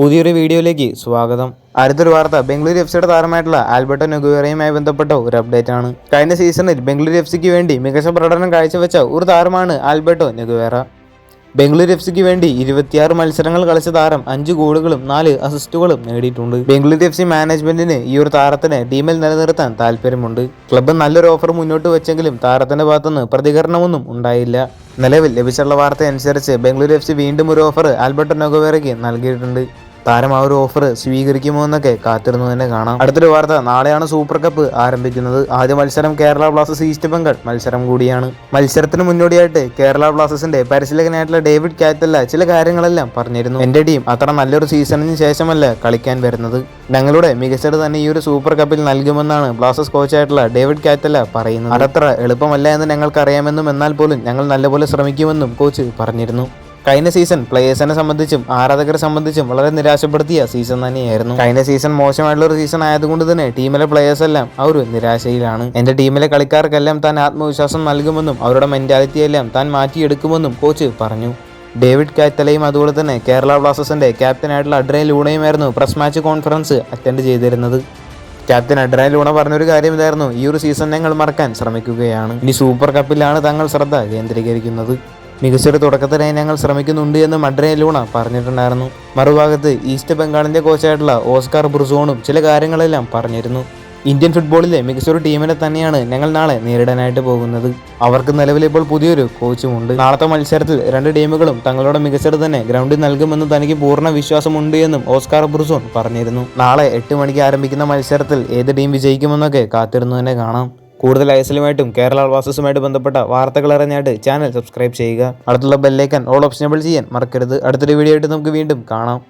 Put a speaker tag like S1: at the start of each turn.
S1: പുതിയൊരു വീഡിയോയിലേക്ക് സ്വാഗതം. അടുത്തൊരു വാർത്ത. ബംഗളൂരു എഫ് സിയുടെ താരമായിട്ടുള്ള ആൽബർട്ടോ നെഗുവേറയുമായി ബന്ധപ്പെട്ട ഒരു അപ്ഡേറ്റ് ആണ്. കഴിഞ്ഞ സീസണിൽ ബംഗളൂരു എഫ് സിക്ക് വേണ്ടി മികച്ച പ്രകടനം കാഴ്ചവെച്ച ഒരു താരമാണ് ആൽബർട്ടോ നെഗുവേറ. ബംഗളൂരു എഫ് സിക്ക് വേണ്ടി ഇരുപത്തിയാറ് മത്സരങ്ങൾ കളിച്ച താരം അഞ്ച് ഗോളുകളും നാല് അസിസ്റ്റുകളും നേടിയിട്ടുണ്ട്. ബംഗളൂരു എഫ് സി മാനേജ്മെന്റിന് ഈ ഒരു താരത്തിനെ ടീമിൽ നിലനിർത്താൻ താല്പര്യമുണ്ട്. ക്ലബ്ബ് നല്ലൊരു ഓഫർ മുന്നോട്ട് വെച്ചെങ്കിലും താരത്തിന്റെ ഭാഗത്തുനിന്ന് പ്രതികരണമൊന്നും ഉണ്ടായില്ല. നിലവിൽ ലഭിച്ചുള്ള വാർത്ത അനുസരിച്ച് ബംഗളൂരു എഫ് സി വീണ്ടും ഒരു ഓഫർ ആൽബർട്ടോ നൊഗോവേറയ്ക്ക് നൽകിയിട്ടുണ്ട്. താരം ആ ഒരു ഓഫർ സ്വീകരിക്കുമോ എന്നൊക്കെ കാത്തിരുന്നു തന്നെ കാണാം. അടുത്തൊരു വാർത്ത നാളെയാണ് സൂപ്പർ കപ്പ് ആരംഭിക്കുന്നത്. ആദ്യ മത്സരം കേരള ബ്ലാസ്റ്റേഴ്സ് ഈസ്റ്റ് ബംഗാൾ മത്സരം കൂടിയാണ്. മത്സരത്തിന് മുന്നോടിയായിട്ട് കേരള ബ്ലാസ്റ്റേഴ്സിന്റെ പരിശീലകനായിട്ടുള്ള ഡേവിഡ് കാറ്റല്ല ചില കാര്യങ്ങളെല്ലാം പറഞ്ഞിരുന്നു. എന്റെ ടീം അത്ര നല്ലൊരു സീസണിന് ശേഷമല്ല കളിക്കാൻ വരുന്നത്. ഞങ്ങളുടെ മികച്ചത് തന്നെ ഈ ഒരു സൂപ്പർ കപ്പിൽ നൽകുമെന്നാണ് ബ്ലാസ്റ്റേഴ്സ് കോച്ചായിട്ടുള്ള ഡേവിഡ് കാറ്റല്ല പറയുന്നത്. അതത്ര എളുപ്പമല്ല എന്ന് ഞങ്ങൾക്ക് അറിയാമെന്നും എന്നാൽ പോലും ഞങ്ങൾ നല്ലപോലെ ശ്രമിക്കുമെന്നും കോച്ച് പറഞ്ഞിരുന്നു. കഴിഞ്ഞ സീസൺ പ്ലേയേഴ്സിനെ സംബന്ധിച്ചും ആരാധകരെ സംബന്ധിച്ചും വളരെ നിരാശപ്പെടുത്തിയ സീസൺ തന്നെയായിരുന്നു. കഴിഞ്ഞ സീസൺ മോശമായിട്ടുള്ള ഒരു സീസൺ ആയതുകൊണ്ട് തന്നെ ടീമിലെ പ്ലേയേഴ്സ് എല്ലാം ആ ഒരു നിരാശയിലാണ്. എന്റെ ടീമിലെ കളിക്കാർക്കെല്ലാം താൻ ആത്മവിശ്വാസം നൽകുമെന്നും അവരുടെ മെന്റാലിറ്റി എല്ലാം താൻ മാറ്റിയെടുക്കുമെന്നും കോച്ച് പറഞ്ഞു. ഡേവിഡ് കാറ്റലയും അതുപോലെ തന്നെ കേരള ബ്ലാസ്റ്റേഴ്സിന്റെ ക്യാപ്റ്റൻ ക്യാപ്റ്റനായിട്ടുള്ള അഡ്രൈ ലൂണയുമായിരുന്നു പ്രസ് മാച്ച് കോൺഫറൻസ് അറ്റൻഡ് ചെയ്തിരുന്നത്. ക്യാപ്റ്റൻ അഡ്രൈ ലൂണ പറഞ്ഞൊരു കാര്യം ഇതായിരുന്നു ഈ ഒരു സീസൺ ഞങ്ങൾ മറക്കാൻ ശ്രമിക്കുകയാണ്. ഇനി സൂപ്പർ കപ്പിലാണ് തങ്ങൾ ശ്രദ്ധ കേന്ദ്രീകരിക്കുന്നത്. മികച്ചൊരു തുടക്കത്തിനായി ഞങ്ങൾ ശ്രമിക്കുന്നുണ്ട് എന്ന് മഡ്രേ ലൂണ പറഞ്ഞിട്ടുണ്ടായിരുന്നു. മറുഭാഗത്ത് ഈസ്റ്റ് ബംഗാളിന്റെ കോച്ചായിട്ടുള്ള ഓസ്കാർ ബ്രുസോണും ചില കാര്യങ്ങളെല്ലാം പറഞ്ഞിരുന്നു. ഇന്ത്യൻ ഫുട്ബോളിലെ മികച്ചൊരു ടീമിനെ തന്നെയാണ് ഞങ്ങൾ നാളെ നേരിടാനായിട്ട് പോകുന്നത്. അവർക്ക് നിലവിൽ ഇപ്പോൾ പുതിയൊരു കോച്ചുമുണ്ട്. നാളത്തെ മത്സരത്തിൽ രണ്ട് ടീമുകളും തങ്ങളുടെ മികച്ചത് തന്നെ ഗ്രൗണ്ടിൽ നൽകുമെന്ന് തനിക്ക് പൂർണ വിശ്വാസമുണ്ട് എന്നും ഓസ്കാർ ബ്രുസോൺ പറഞ്ഞിരുന്നു. നാളെ എട്ട് മണിക്ക് ആരംഭിക്കുന്ന മത്സരത്തിൽ ഏത് ടീം വിജയിക്കുമെന്നൊക്കെ കാത്തിരുന്നു തന്നെ കാണാം. കൂടുതൽ ഐസലുമായിട്ടും കേരള വാസസുമായിട്ട് ബന്ധപ്പെട്ട വാർത്തകൾ അറിഞ്ഞായിട്ട് ചാനൽ സബ്സ്ക്രൈബ് ചെയ്യുക. അടുത്തുള്ള ബെല്ലൈക്കൻ ഓൾ ഓപ്ഷനബിൾ ചെയ്യാൻ മറക്കരുത്. അടുത്തൊരു വീഡിയോ ആയിട്ട് നമുക്ക് വീണ്ടും കാണാം.